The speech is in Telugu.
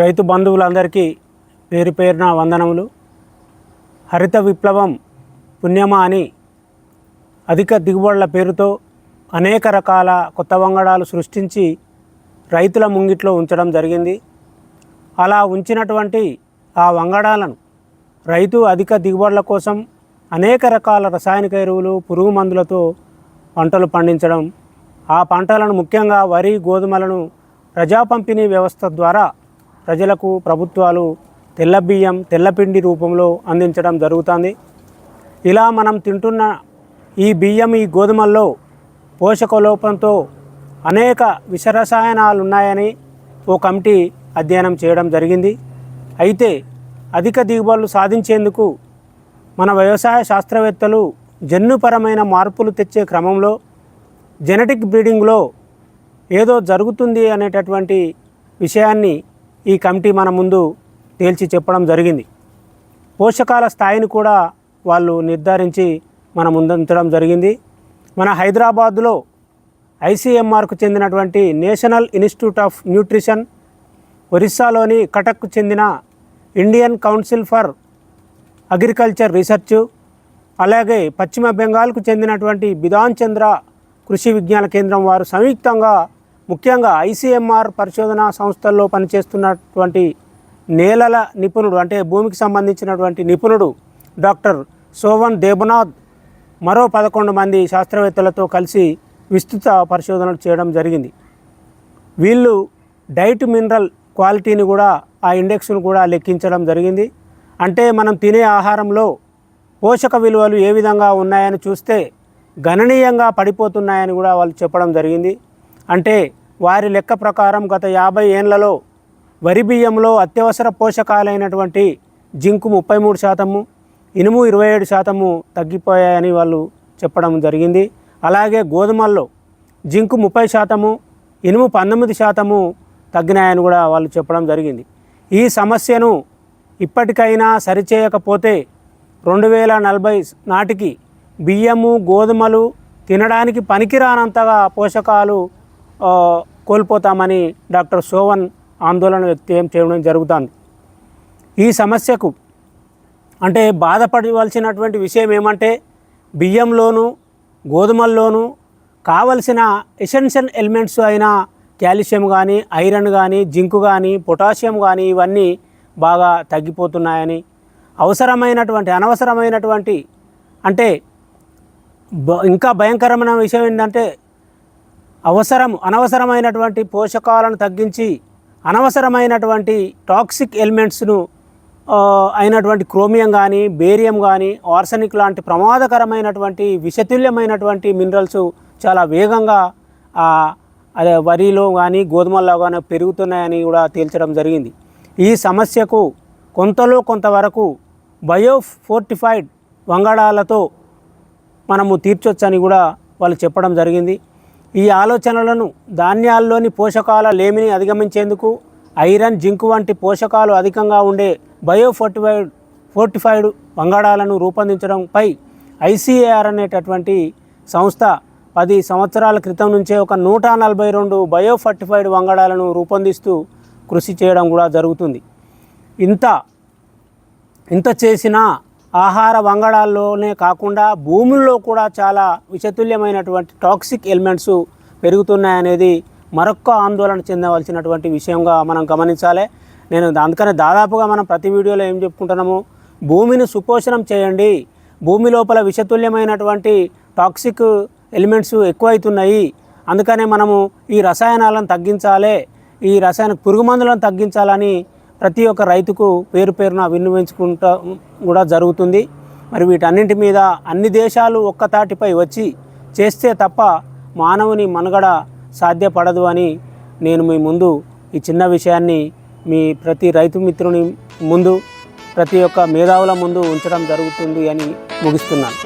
రైతు బంధువులందరికీ పేరు పేరున వందనములు. హరిత విప్లవం పుణ్యమా అని అధిక దిగుబడుల పేరుతో అనేక రకాల కొత్త వంగడాలు సృష్టించి రైతుల ముంగిట్లో ఉంచడం జరిగింది. అలా ఉంచినటువంటి ఆ వంగడాలను రైతు అధిక దిగుబడుల కోసం అనేక రకాల రసాయనిక ఎరువులు పురుగు మందులతో పంటలు పండించడం ఆ పంటలను ముఖ్యంగా వరి గోధుమలను ప్రజా పంపిణీ వ్యవస్థ ద్వారా ప్రజలకు ప్రభుత్వాలు తెల్ల బియ్యం తెల్లపిండి రూపంలో అందించడం జరుగుతుంది. ఇలా మనం తింటున్న ఈ బియ్యం ఈ గోధుమల్లో పోషక లోపంతో అనేక విషరసాయనాలు ఉన్నాయని ఓ కమిటీ అధ్యయనం చేయడం జరిగింది. అయితే అధిక దిగుబడులు సాధించేందుకు మన వ్యవసాయ శాస్త్రవేత్తలు జన్యుపరమైన మార్పులు తెచ్చే క్రమంలో జెనెటిక్ బ్రీడింగ్లో ఏదో జరుగుతుంది అనేటటువంటి విషయాన్ని ఈ కమిటీ మన ముందు తేల్చి చెప్పడం జరిగింది. పోషకాల స్థాయిని కూడా వాళ్ళు నిర్ధారించి మన ముందంచడం జరిగింది. మన హైదరాబాద్లో ఐసీఎంఆర్కు చెందినటువంటి నేషనల్ ఇన్స్టిట్యూట్ ఆఫ్ న్యూట్రిషన్ ఒరిస్సాలోని కటక్కు చెందిన Indian council for agriculture research అలాగే పశ్చిమ బెంగాల్కు చెందినటువంటి బిధాన్ చంద్ర కృషి విజ్ఞాన కేంద్రం వారు సంయుక్తంగా ముఖ్యంగా ఐసీఎంఆర్ పరిశోధనా సంస్థల్లో పనిచేస్తున్నటువంటి నేలల నిపుణుడు అంటే భూమికి సంబంధించినటువంటి నిపుణుడు డాక్టర్ సోవన్ దేబనాథ్ మరో పదకొండు మంది శాస్త్రవేత్తలతో కలిసి విస్తృత పరిశోధనలు చేయడం జరిగింది. వీళ్ళు డైట్ మినరల్ క్వాలిటీని కూడా ఆ ఇండెక్స్ను కూడా లెక్కించడం జరిగింది. అంటే మనం తినే ఆహారంలో పోషక విలువలు ఏ విధంగా ఉన్నాయని చూస్తే గణనీయంగా పడిపోతున్నాయని కూడా వాళ్ళు చెప్పడం జరిగింది. అంటే వారి లెక్క ప్రకారం గత యాభై ఏళ్ళలో వరి బియ్యంలో అత్యవసర పోషకాలైనటువంటి జింకు ముప్పై మూడు శాతము ఇనుము ఇరవై ఏడు శాతము తగ్గిపోయాయని వాళ్ళు చెప్పడం జరిగింది. అలాగే గోధుమల్లో జింకు ముప్పై శాతము ఇనుము పంతొమ్మిది శాతము తగ్గినాయని కూడా వాళ్ళు చెప్పడం జరిగింది. ఈ సమస్యను ఇప్పటికైనా సరిచేయకపోతే రెండు వేల నలభై నాటికి బియ్యము గోధుమలు తినడానికి పనికిరానంతగా పోషకాలు కోల్పోతామని డాక్టర్ సోవన్ ఆందోళన వ్యక్తం చేయడం జరుగుతుంది. ఈ సమస్యకు అంటే బాధపడవలసినటువంటి విషయం ఏమంటే బియ్యంలోను గోధుమల్లోనూ కావలసిన ఎసెన్షియల్ ఎలిమెంట్స్ అయిన కాల్షియం కానీ ఐరన్ కానీ జింకు కానీ పొటాషియం కానీ ఇవన్నీ బాగా తగ్గిపోతున్నాయని అవసరమైనటువంటి అనవసరమైనటువంటి అంటే ఇంకా భయంకరమైన విషయం ఏంటంటే అవసరం అనవసరమైనటువంటి పోషకాలను తగ్గించి అనవసరమైనటువంటి టాక్సిక్ ఎలిమెంట్స్ను అయినటువంటి క్రోమియం కానీ బేరియం కానీ ఆర్సనిక్ లాంటి ప్రమాదకరమైనటువంటి విషతుల్యమైనటువంటి మినరల్స్ చాలా వేగంగా అదే వరిలో కానీ గోధుమల్లో కానీ పెరుగుతున్నాయని కూడా తేల్చడం జరిగింది. ఈ సమస్యకు కొంతలో కొంతవరకు బయో ఫోర్టిఫైడ్ వంగడాలతో మనము తీర్చొచ్చని కూడా వాళ్ళు చెప్పడం జరిగింది. ఈ ఆలోచనలను ధాన్యాల్లోని పోషకాల లేమిని అధిగమించేందుకు ఐరన్ జింక్ వంటి పోషకాలు అధికంగా ఉండే బయోఫోర్టిఫైడ్ ఫోర్టిఫైడ్ వంగడాలను రూపొందించడంపై ఐసీఏఆర్ అనేటటువంటి సంస్థ పది సంవత్సరాల క్రితం నుంచే ఒక నూట నలభై రెండు బయోఫర్టిఫైడ్ వంగడాలను రూపొందిస్తూ కృషి చేయడం కూడా జరుగుతుంది. ఇంత ఇంత చేసిన ఆహార వంగడాల్లోనే కాకుండా భూముల్లో కూడా చాలా విషతుల్యమైనటువంటి టాక్సిక్ ఎలిమెంట్స్ పెరుగుతున్నాయనేది మరొక్క ఆందోళన చెందవలసినటువంటి విషయంగా మనం గమనించాలి. నేను అందుకనే దాదాపుగా మనం ప్రతి వీడియోలో ఏం చెప్పుకుంటున్నాము భూమిని సుపోషణం చేయండి. భూమి లోపల విషతుల్యమైనటువంటి టాక్సిక్ ఎలిమెంట్స్ ఎక్కువైతున్నాయి. అందుకనే మనము ఈ రసాయనాలను తగ్గించాలి ఈ రసాయన పురుగు మందులను తగ్గించాలని ప్రతి ఒక్క రైతుకు పేరు పేరున విన్నవించుకుంటా కూడా జరుగుతుంది. మరి వీటన్నింటి మీద అన్ని దేశాలు ఒక్కతాటిపై వచ్చి చేస్తే తప్ప మానవుని మనుగడ సాధ్యపడదు అని నేను మీ ముందు ఈ చిన్న విషయాన్ని మీ ప్రతి రైతు మిత్రుని ముందు ప్రతి ఒక్క మేధావుల ముందు ఉంచడం జరుగుతుంది అని ముగిస్తున్నాను.